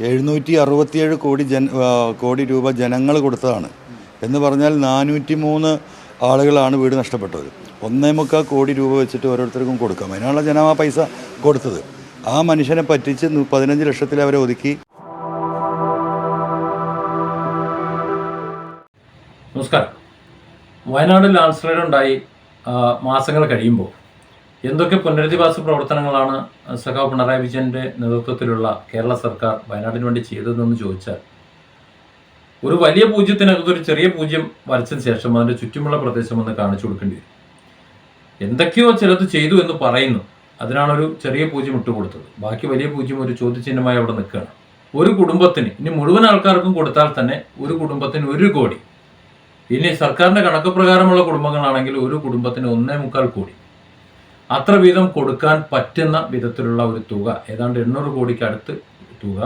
എഴുന്നൂറ്റി അറുപത്തിയേഴ് കോടി ജൻ കോടി രൂപ ജനങ്ങൾ കൊടുത്തതാണ്. എന്ന് പറഞ്ഞാൽ നാനൂറ്റി മൂന്ന് ആളുകളാണ് വീട് നഷ്ടപ്പെട്ടത് ഒന്നേ മുക്കാൽ കോടി രൂപ വെച്ചിട്ട് ഓരോരുത്തർക്കും കൊടുക്കാം. അതിനുള്ള ജനം ആ പൈസ കൊടുത്തത്. ആ മനുഷ്യനെ പറ്റിച്ച് പതിനഞ്ച് ലക്ഷത്തിൽ അവരെ ഒതുക്കി. നമസ്കാരം. വയനാട് ലാൻഡ് സ്ലൈഡ് ഉണ്ടായി മാസങ്ങൾ കഴിയുമ്പോൾ. എന്തൊക്കെ പുനരധിവാസ പ്രവർത്തനങ്ങളാണ് സഖാവ് പിണറായി വിജയന്റെ നേതൃത്വത്തിലുള്ള കേരള സർക്കാർ വയനാടിന് വേണ്ടി ചെയ്തതെന്ന് ചോദിച്ചാൽ ഒരു വലിയ പൂജ്യത്തിനകത്ത് ഒരു ചെറിയ പൂജ്യം വരച്ചതിന് ശേഷം അതിന്റെ ചുറ്റുമുള്ള പ്രദേശം ഒന്ന് കാണിച്ചു കൊടുക്കേണ്ടി വരും. എന്തൊക്കെയോ ചിലത് ചെയ്തു എന്ന് പറയുന്നു. അതിനാണൊരു ചെറിയ പൂജ്യം ഇട്ടുകൊടുത്തത് ബാക്കി വലിയ പൂജ്യം ഒരു ചോദ്യചിഹ്നമായി അവിടെ നിൽക്കുകയാണ്. ഒരു കുടുംബത്തിന് ഇനി മുഴുവൻ ആൾക്കാർക്കും കൊടുത്താൽ തന്നെ ഒരു കുടുംബത്തിന് ഒരു കോടി. ഇനി സർക്കാരിന്റെ കണക്ക് പ്രകാരമുള്ള കുടുംബങ്ങളാണെങ്കിൽ ഒരു കുടുംബത്തിന് ഒന്നേ മുക്കാൽ കോടി. അത്ര വീതം കൊടുക്കാൻ പറ്റുന്ന വിധത്തിലുള്ള ഒരു തുക ഏതാണ്ട് എണ്ണൂറ് കോടിക്ക് അടുത്ത് തുക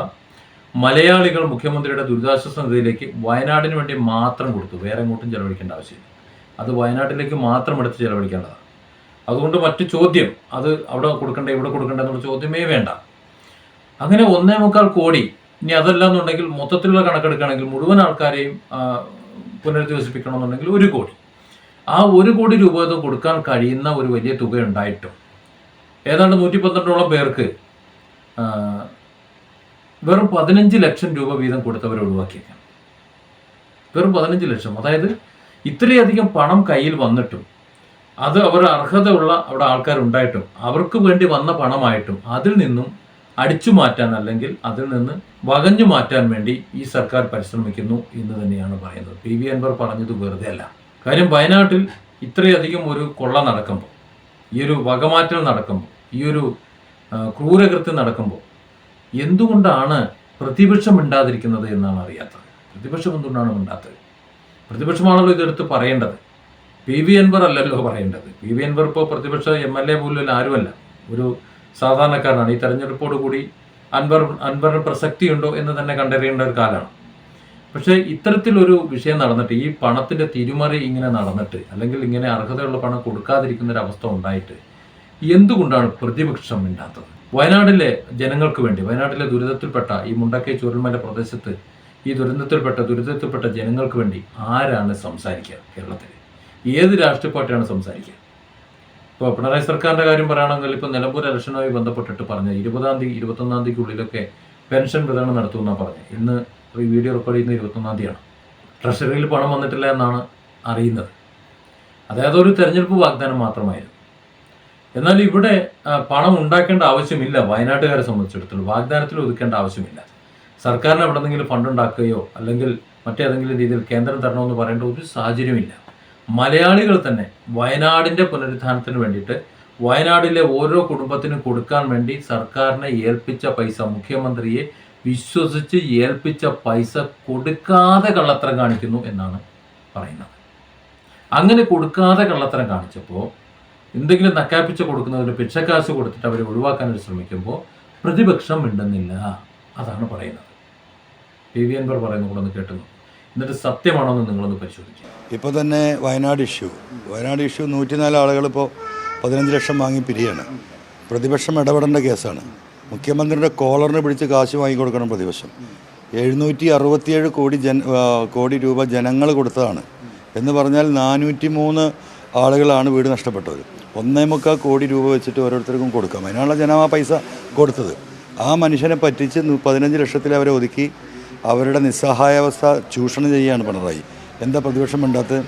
മലയാളികൾ മുഖ്യമന്ത്രിയുടെ ദുരിതാശ്വാസ നിധിയിലേക്ക് വയനാടിന് വേണ്ടി മാത്രം കൊടുത്തു. വേറെ എങ്ങോട്ടും ചെലവഴിക്കേണ്ട ആവശ്യമില്ല. അത് വയനാട്ടിലേക്ക് മാത്രം എടുത്ത് ചെലവഴിക്കേണ്ടതാണ്. അതുകൊണ്ട് മറ്റു ചോദ്യം അത് അവിടെ കൊടുക്കണ്ട ഇവിടെ കൊടുക്കണ്ട എന്നുള്ള ചോദ്യമേ വേണ്ട. അങ്ങനെ ഒന്നേ മുക്കാൽ കോടി ഇനി അതല്ല എന്നുണ്ടെങ്കിൽ മൊത്തത്തിലുള്ള കണക്കെടുക്കുകയാണെങ്കിൽ മുഴുവൻ ആൾക്കാരെയും പുനരധിവസിപ്പിക്കണമെന്നുണ്ടെങ്കിൽ ഒരു കോടി. ആ ഒരു കോടി രൂപ കൊടുക്കാൻ കഴിയുന്ന ഒരു വലിയ തുക ഉണ്ടായിട്ടും. ഏതാണ്ട് നൂറ്റി പന്ത്രണ്ടോളം പേർക്ക് വെറും പതിനഞ്ച് ലക്ഷം രൂപ വീതം കൊടുത്തവരെ ഒഴിവാക്കിയേക്കാം. വെറും പതിനഞ്ച് ലക്ഷം. അതായത് ഇത്രയധികം പണം കയ്യിൽ വന്നിട്ടും അത് അവർ അർഹതയുള്ള അവിടെ ആൾക്കാരുണ്ടായിട്ടും അവർക്ക് വേണ്ടി വന്ന പണമായിട്ടും അതിൽ നിന്നും അടിച്ചു മാറ്റാൻ അല്ലെങ്കിൽ അതിൽ നിന്ന് വകഞ്ഞു മാറ്റാൻ വേണ്ടി ഈ സർക്കാർ പരിശ്രമിക്കുന്നു എന്ന് തന്നെയാണ് പറയുന്നത്. പി വി അൻവർ പറഞ്ഞത് വെറുതെ അല്ല കാര്യം വയനാട്ടിൽ ഇത്രയധികം ഒരു കൊള്ള നടക്കുമ്പോൾ ഈ ഒരു വകമാറ്റം നടക്കുമ്പോൾ ഈ ഒരു ക്രൂരകൃത്യം നടക്കുമ്പോൾ എന്തുകൊണ്ടാണ് പ്രതിപക്ഷം മിണ്ടാതിരിക്കുന്നത് എന്നാണ് അറിയാത്തത്? പ്രതിപക്ഷം എന്തുകൊണ്ടാണ് മിണ്ടാത്തത്? പ്രതിപക്ഷമാണല്ലോ ഇതെടുത്ത് പറയേണ്ടത്. പി വി അൻവർ അല്ലല്ലോ പറയേണ്ടത്. പി വി അൻവർ ഇപ്പോൾ പ്രതിപക്ഷ എം എൽ എ പോലും ആരുമല്ല. ഒരു സാധാരണക്കാരനാണ്. ഈ തെരഞ്ഞെടുപ്പോടുകൂടി അൻവർ അൻവറിന് പ്രസക്തിയുണ്ടോ എന്ന് തന്നെ കണ്ടറിയേണ്ട ഒരു കാലമാണ്. പക്ഷേ ഇത്തരത്തിലൊരു വിഷയം നടന്നിട്ട് ഈ പണത്തിന്റെ തിരുമറി ഇങ്ങനെ നടന്നിട്ട് അല്ലെങ്കിൽ ഇങ്ങനെ അർഹതയുള്ള പണം കൊടുക്കാതിരിക്കുന്ന ഒരു അവസ്ഥ ഉണ്ടായിട്ട് എന്തുകൊണ്ടാണ് പ്രതിപക്ഷം ഇണ്ടാത്തത് വയനാട്ടിലെ ജനങ്ങൾക്ക് വേണ്ടി വയനാട്ടിലെ ദുരിതത്തിൽപ്പെട്ട ഈ മുണ്ടക്കൈ ചുരുൾമല പ്രദേശത്ത് ഈ ദുരന്തത്തിൽപ്പെട്ട ദുരിതത്തിൽപ്പെട്ട ജനങ്ങൾക്ക് വേണ്ടി ആരാണ് സംസാരിക്കുക കേരളത്തിൽ? ഏത് രാഷ്ട്രീയ പാർട്ടിയാണ് സംസാരിക്കുക? ഇപ്പോൾ പിണറായി സർക്കാരിന്റെ കാര്യം പറയുകയാണെങ്കിൽ ഇപ്പോൾ നിലമ്പൂർ ഇലക്ഷനുമായി ബന്ധപ്പെട്ടിട്ട് പറഞ്ഞ ഇരുപതാം തീയതി ഇരുപത്തൊന്നാം തീയതിക്കുള്ളിലൊക്കെ പെൻഷൻ വിതരണം നടത്തുമെന്നാണ് പറഞ്ഞത് ഇന്ന് ഈ വീഡിയോ റെക്കോർഡ് ചെയ്യുന്ന ഇരുപത്തൊന്നാം തീയതിയാണ്. ട്രഷറിയിൽ പണം വന്നിട്ടില്ല എന്നാണ് അറിയുന്നത്. അതായത് ഒരു തെരഞ്ഞെടുപ്പ് വാഗ്ദാനം മാത്രമായിരുന്നു. എന്നാൽ ഇവിടെ പണം ഉണ്ടാക്കേണ്ട ആവശ്യമില്ല. വയനാട്ടുകാരെ സംബന്ധിച്ചിടത്തോളം വാഗ്ദാനത്തിൽ ഒതുക്കേണ്ട ആവശ്യമില്ല. സർക്കാരിന് എവിടെ നിന്നെങ്കിലും ഫണ്ട് ഉണ്ടാക്കുകയോ അല്ലെങ്കിൽ മറ്റേതെങ്കിലും രീതിയിൽ കേന്ദ്രം തരണമെന്ന് പറയേണ്ട ഒരു സാഹചര്യമില്ല. മലയാളികൾ തന്നെ വയനാടിന്റെ പുനരുദ്ധാനത്തിന് വേണ്ടിയിട്ട് വയനാടിലെ ഓരോ കുടുംബത്തിനും കൊടുക്കാൻ വേണ്ടി സർക്കാരിനെ ഏൽപ്പിച്ച പൈസ മുഖ്യമന്ത്രിയെ വിശ്വസിച്ച് ഏൽപ്പിച്ച പൈസ കൊടുക്കാതെ കള്ളത്തരം കാണിക്കുന്നു എന്നാണ് പറയുന്നത്. അങ്ങനെ കൊടുക്കാതെ കള്ളത്തരം കാണിച്ചപ്പോൾ എന്തെങ്കിലും നക്കാപ്പിച്ച കൊടുക്കുന്നതിന് പിച്ചക്കാശ് കൊടുത്തിട്ട് അവരെ ഒഴിവാക്കാൻ ശ്രമിക്കുമ്പോൾ പ്രതിപക്ഷം മിണ്ടുന്നില്ല. അതാണ് പറയുന്നത്. പി വി അൻവർ പറയുന്നത് കൂടെ ഒന്ന് കേട്ടു എന്നിട്ട് സത്യമാണോ എന്ന് നിങ്ങളൊന്ന് പരിശോധിക്കുക ഇപ്പോൾ തന്നെ വയനാട് ഇഷ്യൂ. വയനാട് ഇഷ്യൂ നൂറ്റിനാല് ആളുകൾ ഇപ്പോൾ പതിനഞ്ച് ലക്ഷം വാങ്ങി പിരിയാണ്. പ്രതിപക്ഷം ഇടപെടേണ്ട കേസാണ്. മുഖ്യമന്ത്രിയുടെ കോളറിന് പിടിച്ച് കാശ് വാങ്ങിക്കൊടുക്കണം പ്രതിപക്ഷം. എഴുന്നൂറ്റി അറുപത്തിയേഴ് കോടി ജൻ കോടി രൂപ ജനങ്ങൾ കൊടുത്തതാണ്. എന്ന് പറഞ്ഞാൽ നാനൂറ്റി മൂന്ന് ആളുകളാണ് വീട് നഷ്ടപ്പെട്ടത് ഒന്നേ മുക്കാൽ കോടി രൂപ വെച്ചിട്ട് ഓരോരുത്തർക്കും കൊടുക്കാം. അതിനാണല്ലോ ജനം ആ പൈസ കൊടുത്തത്. ആ മനുഷ്യനെ പറ്റിച്ച് പതിനഞ്ച് ലക്ഷത്തിൽ അവരെ ഒതുക്കി അവരുടെ നിസ്സഹായാവസ്ഥ ചൂഷണം ചെയ്യുകയാണ് പിണറായി. എന്താ പ്രതിപക്ഷം വേണ്ടാത്തത്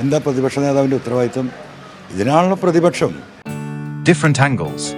എന്താ പ്രതിപക്ഷ നേതാവിന്റെ ഉത്തരവാദിത്വം? ഇതിനാണല്ലോ പ്രതിപക്ഷം. Different angles.